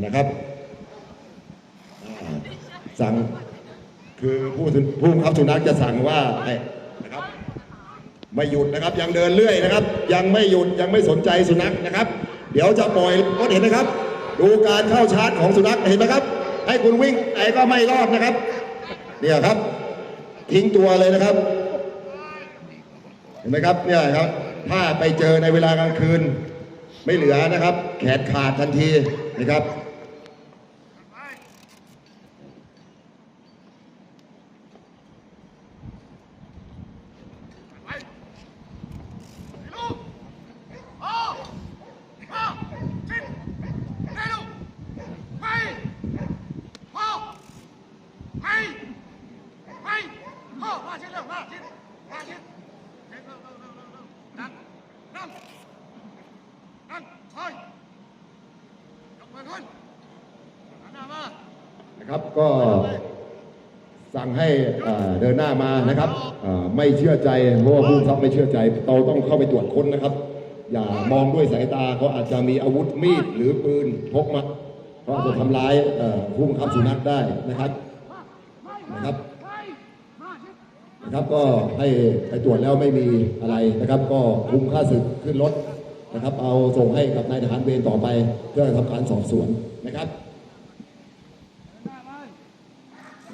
นะครับสั่งคือผู้ผู้บับสุนัขจะสั่งว่าให้นะครับไม่หยุดนะครับยังเดินเรื่อยนะครับ ยังไม่หยุดยังไม่สนใจสุนัขนะครับ เดี๋ยวจะปล่อยรถเห็นไหมครับ ดูการเข้าชาร์จของสุนัขเห็นไหมครับ ให้คุณวิ่งไหนก็ไม่รอดนะครับเนี่ยครับ ทิ้งตัวเลยนะครับ เห็นไหมครับเนี่ยครับ ถ้าไปเจอในเวลากลางคืน ไม่เหลือนะครับ แขนขาดทันทีนะครับนะครับก็สั่งให้อ่าเดินหน้ามานะครับอ่าไม่เชื่อใจเพราะว่าผู้บังคับไม่เชื่อใจเราต้องเข้าไปตรวจค้นนะครับ อย่ามองด้วยสายตาเขาอาจจะมีอาวุธมีดหรือปืนพกมาเขาอาจจะทำร้ายเอ่อผู้บังคับสุนัขได้นะครับนะครับนะครับก็ให้ไปตรวจแล้วไม่มีอะไรนะครับ ก็คุมค่าศึกขึ้นรถ นะครับเอาส่งให้กับนายทหารเวรต่อไปเพื่อทำการสอบสวนนะครับ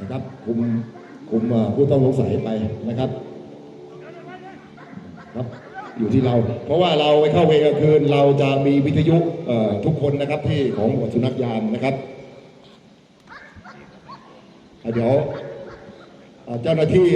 นะครับคุมคุมผู้ต้องสงสัยไปนะครับครับ อยู่ที่เรา เพราะว่าเราไปเข้าเวรกลางคืนเราจะมีวิทยุทุกคนนะครับที่ของหมวดสุนัขยามนะครับเดี๋ยวเจ้าหน้าที่